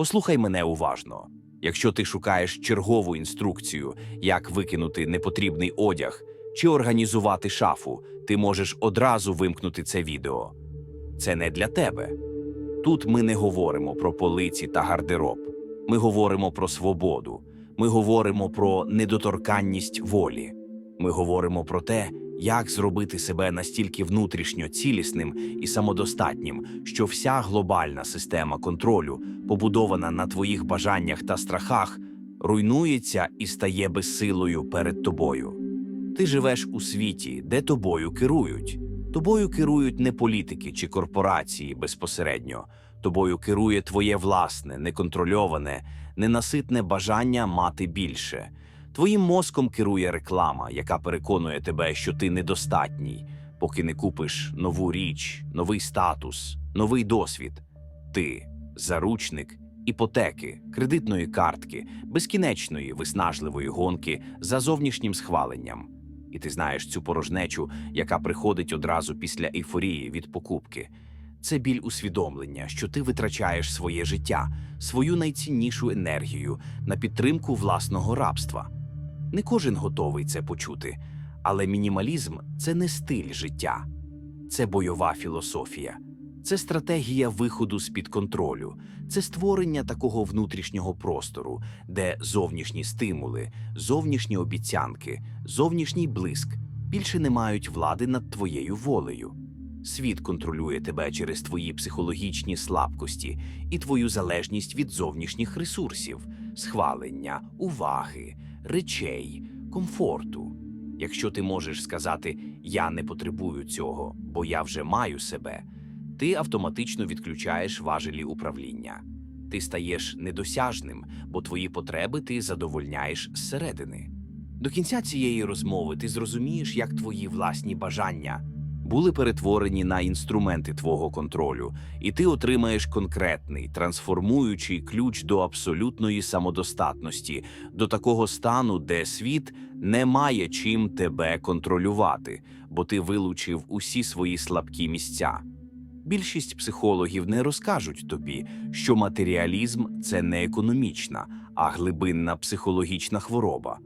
Послухай мене уважно. Якщо ти шукаєш чергову інструкцію, як викинути непотрібний одяг чи організувати шафу, ти можеш одразу вимкнути це відео. Це не для тебе. Тут ми не говоримо про полиці та гардероб. Ми говоримо про свободу. Ми говоримо про недоторканність волі. Ми говоримо про те, як зробити себе настільки внутрішньо цілісним і самодостатнім, що вся глобальна система контролю, побудована на твоїх бажаннях та страхах, руйнується і стає безсилою перед тобою. Ти живеш у світі, де тобою керують. Тобою керують не політики чи корпорації безпосередньо. Тобою керує твоє власне, неконтрольоване, ненаситне бажання мати більше. Твоїм мозком керує реклама, яка переконує тебе, що ти недостатній, поки не купиш нову річ, новий статус, новий досвід. Ти заручник іпотеки, кредитної картки, безкінечної виснажливої гонки за зовнішнім схваленням. І ти знаєш цю порожнечу, яка приходить одразу після ейфорії від покупки. Це біль усвідомлення, що ти витрачаєш своє життя, свою найціннішу енергію на підтримку власного рабства. Не кожен готовий це почути, але мінімалізм це не стиль життя, це бойова філософія, це стратегія виходу з-під контролю, це створення такого внутрішнього простору, де зовнішні стимули, зовнішні обіцянки, зовнішній блиск більше не мають влади над твоєю волею. Світ контролює тебе через твої психологічні слабкості і твою залежність від зовнішніх ресурсів, схвалення, уваги, речей, комфорту. Якщо ти можеш сказати Я не потребую цього, бо я вже маю себе, ти автоматично відключаєш важелі управління. Ти стаєш недосяжним, бо твої потреби ти задовольняєш зсередини. До кінця цієї розмови ти зрозумієш, як твої власні бажання були перетворені на інструменти твого контролю, і ти отримаєш конкретний трансформуючий ключ до абсолютної самодостатності, до такого стану, де світ не має чим тебе контролювати, бо ти вилучив усі свої слабкі місця. Більшість психологів не розкажуть тобі, що матеріалізм це не економічна, а глибинна психологічна хвороба.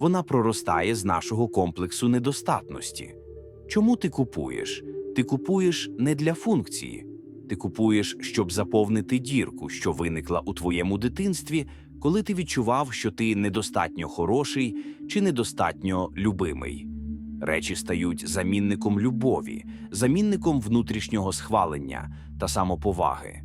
Вона проростає з нашого комплексу недостатності. Чому ти купуєш? Ти купуєш не для функції. Ти купуєш, щоб заповнити дірку, що виникла у твоєму дитинстві, коли ти відчував, що ти недостатньо хороший чи недостатньо любимий. Речі стають замінником любові, замінником внутрішнього схвалення та самоповаги.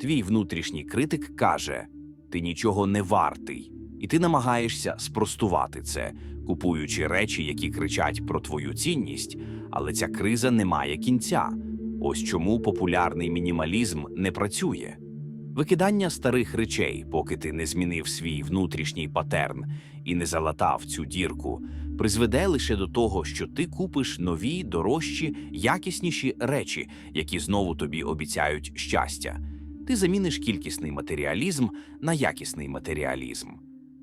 Твій внутрішній критик каже: ти нічого не вартий, і ти намагаєшся спростувати це, купуючи речі, які кричать про твою цінність, але ця криза не має кінця. Ось чому популярний мінімалізм не працює. Викидання старих речей, поки ти не змінив свій внутрішній патерн і не залатав цю дірку, призведе лише до того, що ти купиш нові, дорожчі, якісніші речі, які знову тобі обіцяють щастя. Ти заміниш кількісний матеріалізм на якісний матеріалізм.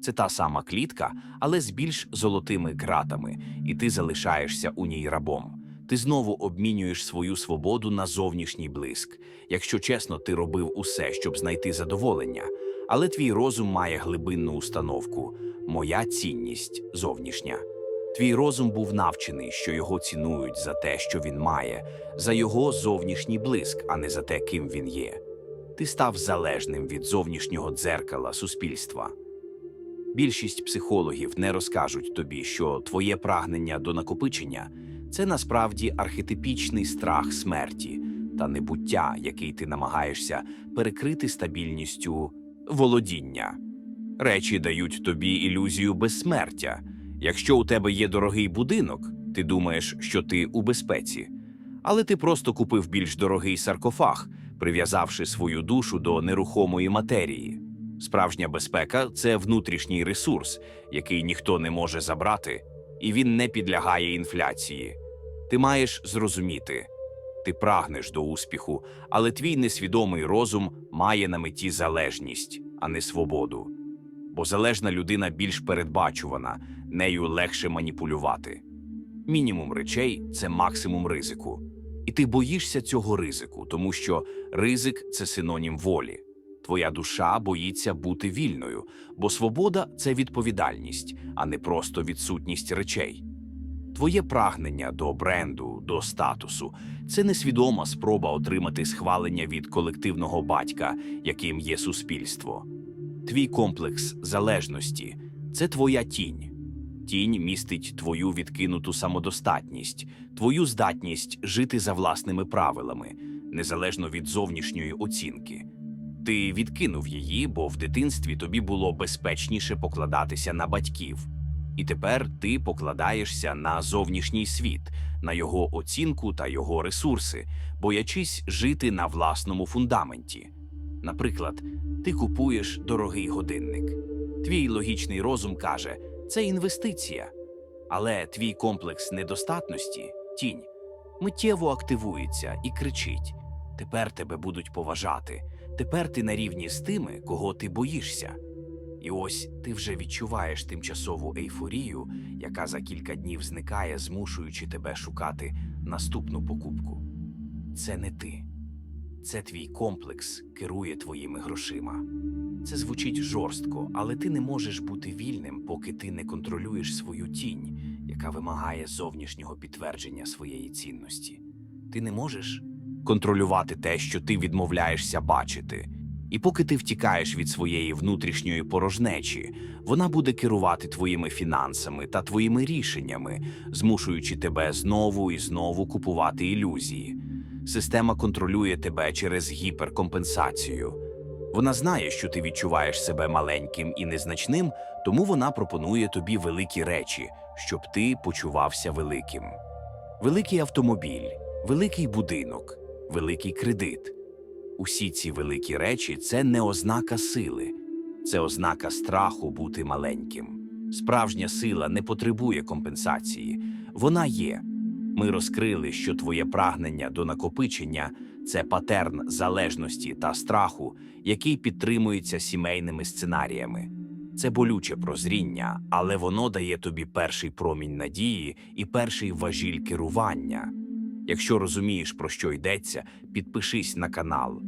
Це та сама клітка, але з більш золотими ґратами, і ти залишаєшся у ній рабом. Ти знову обмінюєш свою свободу на зовнішній блиск. Якщо чесно, ти робив усе, щоб знайти задоволення, але твій розум має глибинну установку моя цінність зовнішня. Твій розум був навчений, що його цінують за те, що він має, за його зовнішній блиск, а не за те, ким він є. Ти став залежним від зовнішнього дзеркала суспільства. Більшість психологів не розкажуть тобі, що твоє прагнення до накопичення це насправді архетипічний страх смерті та небуття, який ти намагаєшся перекрити стабільністю володіння. Речі дають тобі ілюзію безсмертя. Якщо у тебе є дорогий будинок, ти думаєш, що ти у безпеці. Але ти просто купив більш дорогий саркофаг, прив'язавши свою душу до нерухомої матерії. Справжня безпека це внутрішній ресурс, який ніхто не може забрати, і він не підлягає інфляції. Ти маєш зрозуміти, ти прагнеш до успіху, але твій несвідомий розум має на меті залежність, а не свободу. Бо залежна людина більш передбачувана, нею легше маніпулювати. Мінімум речей це максимум ризику. І ти боїшся цього ризику, тому що ризик це синонім волі. Твоя душа боїться бути вільною, бо свобода це відповідальність, а не просто відсутність речей. Твоє прагнення до бренду, до статусу це несвідома спроба отримати схвалення від колективного батька, яким є суспільство. Твій комплекс залежності це твоя тінь. Тінь містить твою відкинуту самодостатність, твою здатність жити за власними правилами, незалежно від зовнішньої оцінки. Ти відкинув її, бо в дитинстві тобі було безпечніше покладатися на батьків. І тепер ти покладаєшся на зовнішній світ, на його оцінку та його ресурси, боячись жити на власному фундаменті. Наприклад, ти купуєш дорогий годинник. Твій логічний розум каже, це інвестиція. Але твій комплекс недостатності, тінь, миттєво активується і кричить: тепер тебе будуть поважати, тепер ти на рівні з тими, кого ти боїшся. І ось ти вже відчуваєш тимчасову ейфорію, яка за кілька днів зникає, змушуючи тебе шукати наступну покупку. Це не ти. Це твій комплекс керує твоїми грошима. Це звучить жорстко, але ти не можеш бути вільним, поки ти не контролюєш свою тінь, яка вимагає зовнішнього підтвердження своєї цінності. Ти не можеш контролювати те, що ти відмовляєшся бачити. І поки ти втікаєш від своєї внутрішньої порожнечі, вона буде керувати твоїми фінансами та твоїми рішеннями, змушуючи тебе знову і знову купувати ілюзії. Система контролює тебе через гіперкомпенсацію. Вона знає, що ти відчуваєш себе маленьким і незначним, тому вона пропонує тобі великі речі, щоб ти почувався великим. Великий автомобіль, великий будинок, великий кредит. Усі ці великі речі це не ознака сили, це ознака страху бути маленьким. Справжня сила не потребує компенсації, вона є. Ми розкрили, що твоє прагнення до накопичення це патерн залежності та страху, який підтримується сімейними сценаріями. Це болюче прозріння, але воно дає тобі перший промінь надії і перший важіль керування. Якщо розумієш, про що йдеться, підпишись на канал.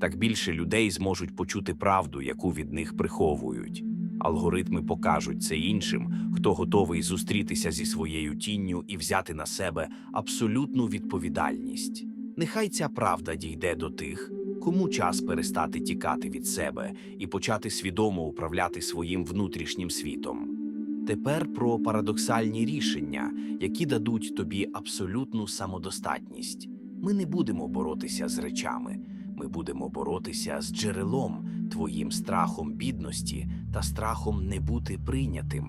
Так більше людей зможуть почути правду, яку від них приховують. Алгоритми покажуть це іншим, хто готовий зустрітися зі своєю тінню і взяти на себе абсолютну відповідальність. Нехай ця правда дійде до тих, кому час перестати тікати від себе і почати свідомо управляти своїм внутрішнім світом. Тепер про парадоксальні рішення, які дадуть тобі абсолютну самодостатність. Ми не будемо боротися з речами, ми будемо боротися з джерелом, твоїм страхом бідності та страхом не бути прийнятим.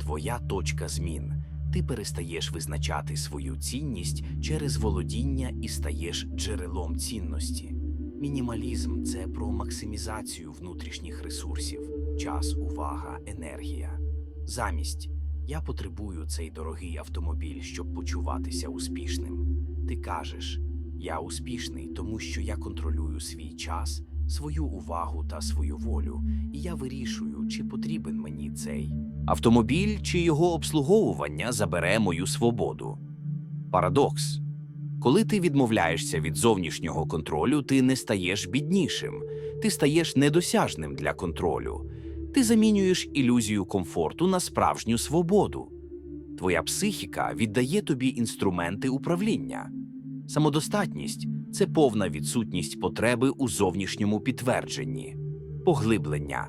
Твоя точка змін. Ти перестаєш визначати свою цінність через володіння і стаєш джерелом цінності. Мінімалізм це про максимізацію внутрішніх ресурсів, час, увага, енергія. Замість я потребую цей дорогий автомобіль, щоб почуватися успішним. Ти кажеш, я успішний, тому що я контролюю свій час, свою увагу та свою волю, і я вирішую, чи потрібен мені цей автомобіль, чи його обслуговування забере мою свободу. Парадокс. Коли ти відмовляєшся від зовнішнього контролю, ти не стаєш біднішим, ти стаєш недосяжним для контролю. Ти замінюєш ілюзію комфорту на справжню свободу. Твоя психіка віддає тобі інструменти управління. Самодостатність це повна відсутність потреби у зовнішньому підтвердженні, поглиблення,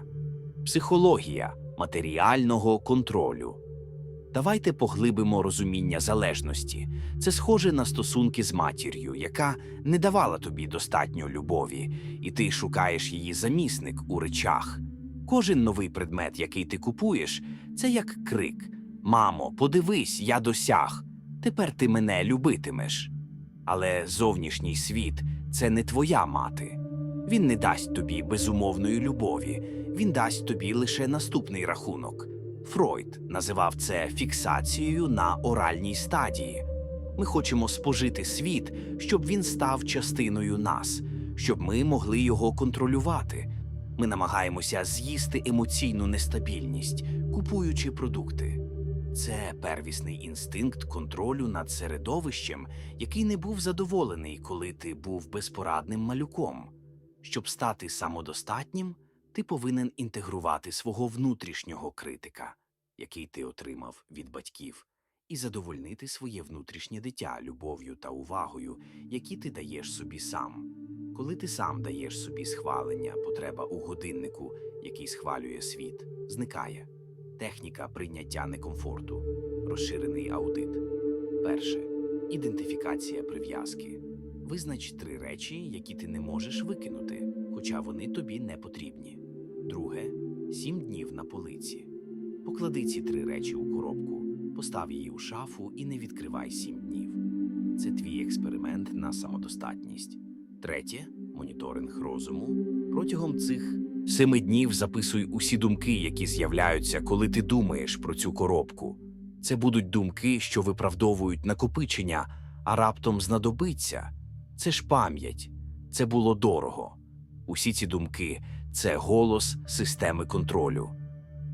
психологія матеріального контролю. Давайте поглибимо розуміння залежності. Це схоже на стосунки з матір'ю, яка не давала тобі достатньо любові, і ти шукаєш її замісник у речах. Кожен новий предмет, який ти купуєш, це як крик: Мамо, подивись, я досяг. Тепер ти мене любитимеш. Але зовнішній світ це не твоя мати. Він не дасть тобі безумовної любові, він дасть тобі лише наступний рахунок. Фройд називав це фіксацією на оральній стадії. Ми хочемо спожити світ, щоб він став частиною нас, щоб ми могли його контролювати. Ми намагаємося з'їсти емоційну нестабільність, купуючи продукти. Це первісний інстинкт контролю над середовищем, який не був задоволений, коли ти був безпорадним малюком. Щоб стати самодостатнім, ти повинен інтегрувати свого внутрішнього критика, який ти отримав від батьків, і задовольнити своє внутрішнє дитя любов'ю та увагою, які ти даєш собі сам. Коли ти сам даєш собі схвалення, потреба у годиннику, який схвалює світ, зникає. Техніка прийняття некомфорту, розширений аудит. Перше ідентифікація прив'язки. Визнач три речі, які ти не можеш викинути, хоча вони тобі не потрібні. Друге сім днів на полиці. Поклади ці три речі у коробку, постав її у шафу і не відкривай сім днів. Це твій експеримент на самодостатність. Третє моніторинг розуму. Протягом цих семи днів записуй усі думки, які з'являються, коли ти думаєш про цю коробку. Це будуть думки, що виправдовують накопичення, а раптом знадобиться. Це ж пам'ять, це було дорого. Усі ці думки це голос системи контролю.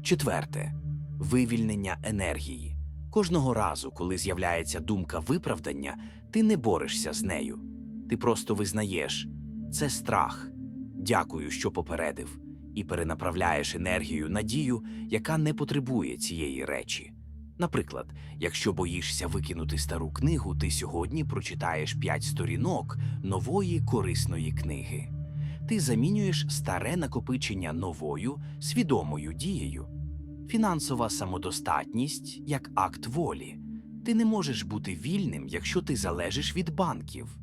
Четверте вивільнення енергії. Кожного разу, коли з'являється думка виправдання, ти не борешся з нею. Ти просто визнаєш це страх. Дякую, що попередив, і перенаправляєш енергію на дію, яка не потребує цієї речі. Наприклад, якщо боїшся викинути стару книгу, ти сьогодні прочитаєш 5 сторінок нової корисної книги. Ти замінюєш старе накопичення новою свідомою дією. Фінансова самодостатність як акт волі. Ти не можеш бути вільним, якщо ти залежиш від банків.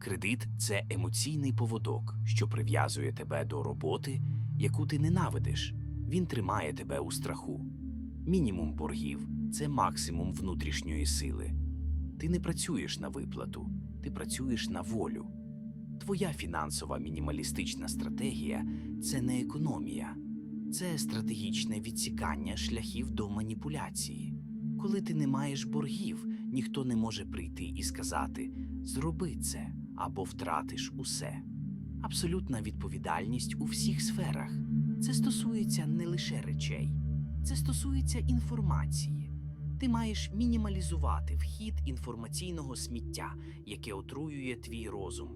Кредит це емоційний поводок, що прив'язує тебе до роботи, яку ти ненавидиш. Він тримає тебе у страху. Мінімум боргів це максимум внутрішньої сили. Ти не працюєш на виплату, ти працюєш на волю. Твоя фінансова мінімалістична стратегія це не економія, це стратегічне відсікання шляхів до маніпуляції. Коли ти не маєш боргів, ніхто не може прийти і сказати зроби це або втратиш усе. Абсолютна відповідальність у всіх сферах. Це стосується не лише речей, це стосується інформації. Ти маєш мінімалізувати вхід інформаційного сміття, яке отруює твій розум.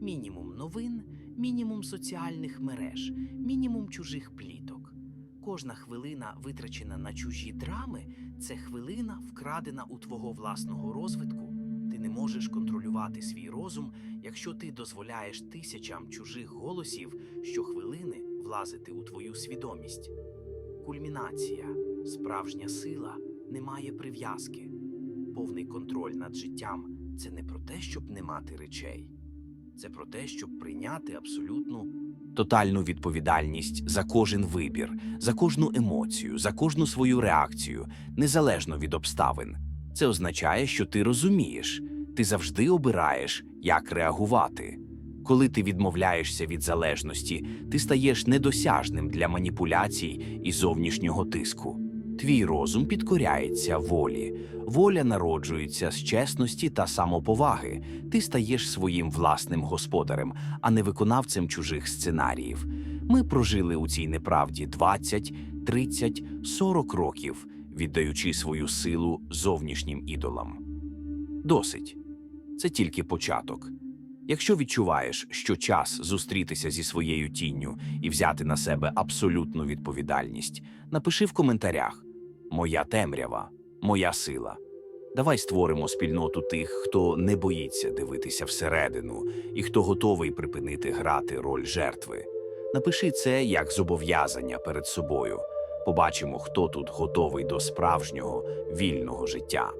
Мінімум новин, мінімум соціальних мереж, мінімум чужих пліток. Кожна хвилина, витрачена на чужі драми, це хвилина, вкрадена у твого власного розвитку. Не можеш контролювати свій розум, якщо ти дозволяєш тисячам чужих голосів щохвилини влазити у твою свідомість. Кульмінація, справжня сила не має прив'язки. Повний контроль над життям це не про те, щоб не мати речей, це про те, щоб прийняти абсолютну тотальну відповідальність за кожен вибір, за кожну емоцію, за кожну свою реакцію, незалежно від обставин. Це означає, що ти розумієш, ти завжди обираєш, як реагувати. Коли ти відмовляєшся від залежності, ти стаєш недосяжним для маніпуляцій і зовнішнього тиску. Твій розум підкоряється волі, воля народжується з чесності та самоповаги. Ти стаєш своїм власним господарем, а не виконавцем чужих сценаріїв. Ми прожили у цій неправді 20, 30, 40 років, віддаючи свою силу зовнішнім ідолам. Досить. Це тільки початок. Якщо відчуваєш, що час зустрітися зі своєю тінню і взяти на себе абсолютну відповідальність, напиши в коментарях Моя темрява, моя сила. Давай створимо спільноту тих, хто не боїться дивитися всередину і хто готовий припинити грати роль жертви. Напиши це як зобов'язання перед собою. Побачимо, хто тут готовий до справжнього вільного життя.